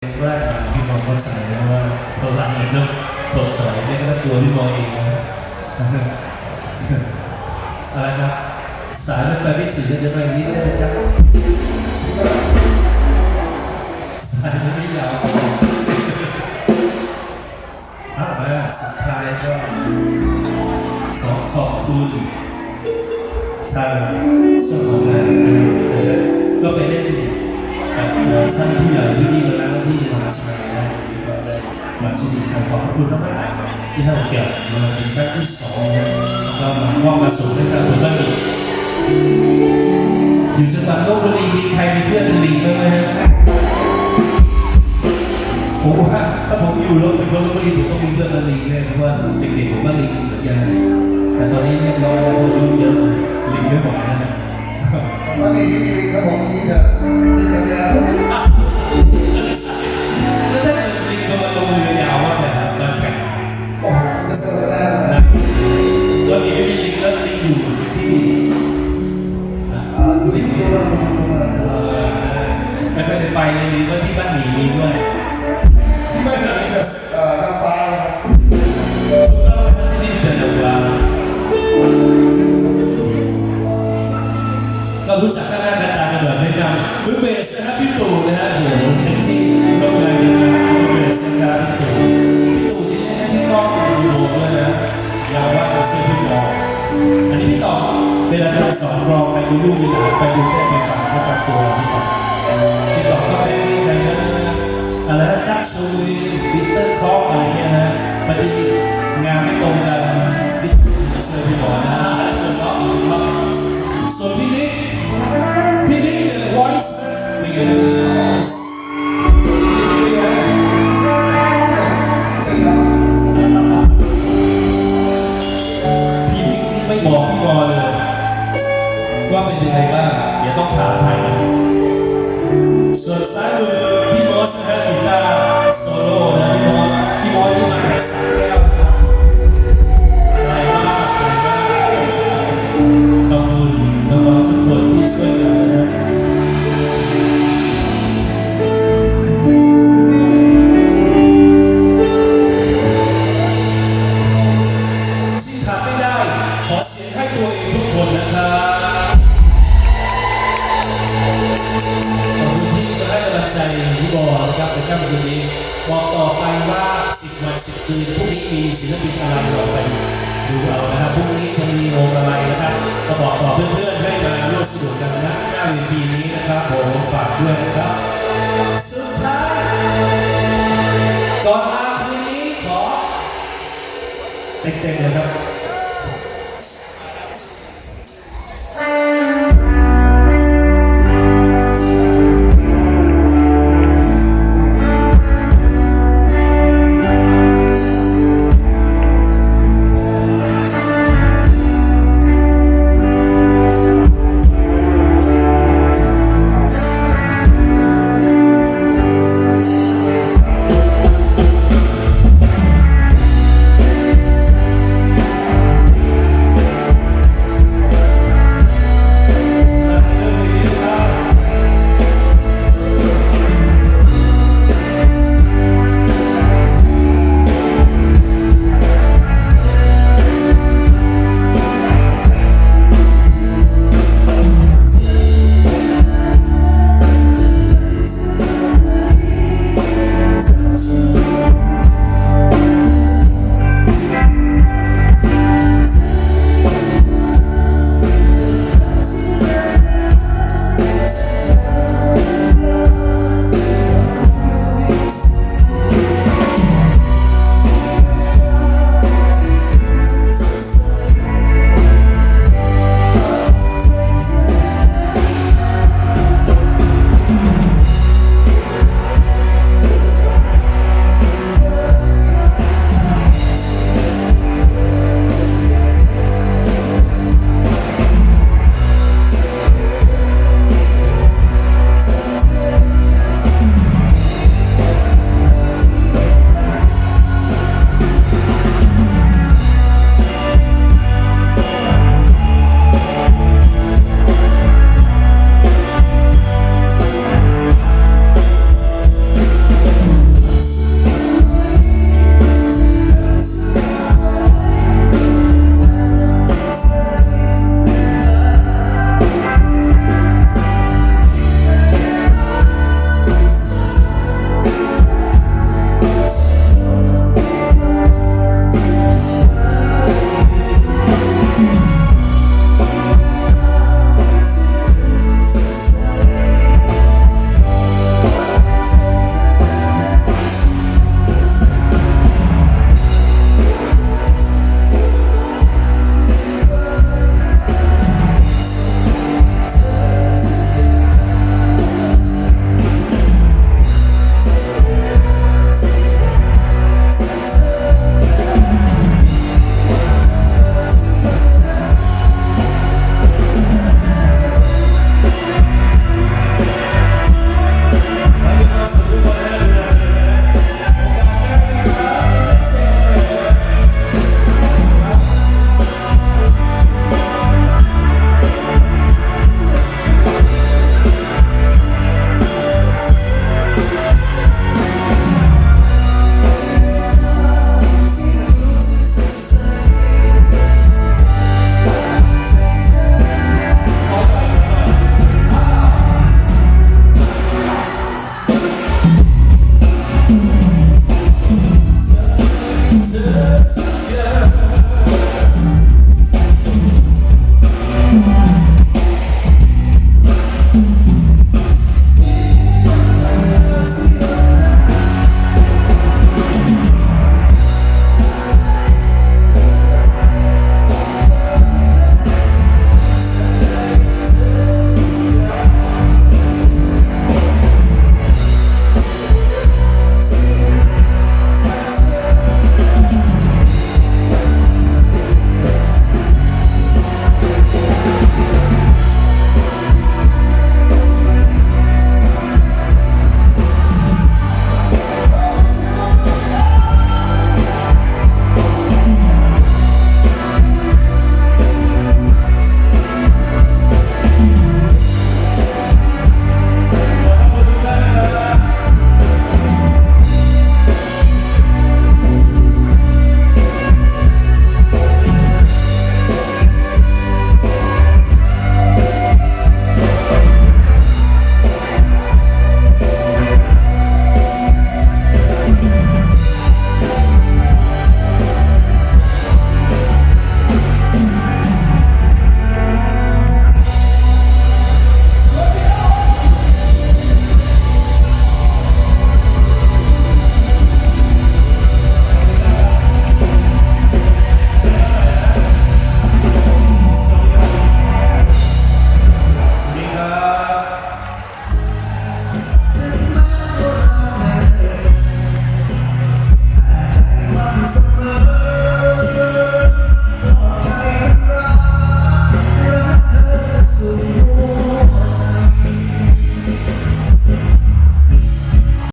แรกมาพี่มองเข้าใจนะว่าพลังมันก็ถดถอยไม่ก็ต้องตัวพี่มองเองนะอะไรครับสายมันไปไม่ถึงจะไปนิดได้ไหมครับสายมันไม่ยาวอามาสุดท้ายก็ขอขอบคุณทางเจ้าของงานนะฮะก็ไปเล่ นกับเออท่านผู้ใหญ่ที่นี่มาแล้วที่มหาชัยนะวันนี้ก็ได้มาที่นี่ขอบพระคุณมากๆที่ให้โอกาสมาเป็นครั้งที่สองนะก็มามอบมาสู่ให้ชาวบ้านอีกอยู่จังหวัดลบบุรีมีใครมีเพื่อนเป็นลิงบ้างไหมฮะผมว่าถ้าผมอยู่ลบเป็นคนลบบุรีผมต้องมีเพื่อนเป็นลิงเนี่ยเพราะว่าเด็กๆผมก็ลิงเหมือนกันแต่ตอนนี้เรียบร้อยแล้วอายุเยอะลิงไม่ไหวนะ มันมีไม่มีลิงครับผมนี่เถอะนี่เดียว เป็นอาจารย์สอนรองใครดูลูกมีหลานไปดูแค่ไปฝากเขากับตัวพี่ต่อพี่ต่อก็เป็นใครนะอะไรนะจักรชูวินปีเตอร์คออะไรเงี้ยนะพอดีงานไม่ตรงกันพี่จะช่วยพี่บอกนะครับส่วนพี่นิกพี่นิกเดอะวอยซ์เป็นไงพี่นิกเป็นไงจริงครับพี่นิกนี่ไม่บอกพี่บอเลย ว่าเป็นยังไงบ้างเดี๋ยวต้องถามไทยนะส่วนซ้ายมือพี่มอสนะฮะกีตาร์โซโล่นะพี่มอสพี่มอสที่มาแค่สายแก้ว กั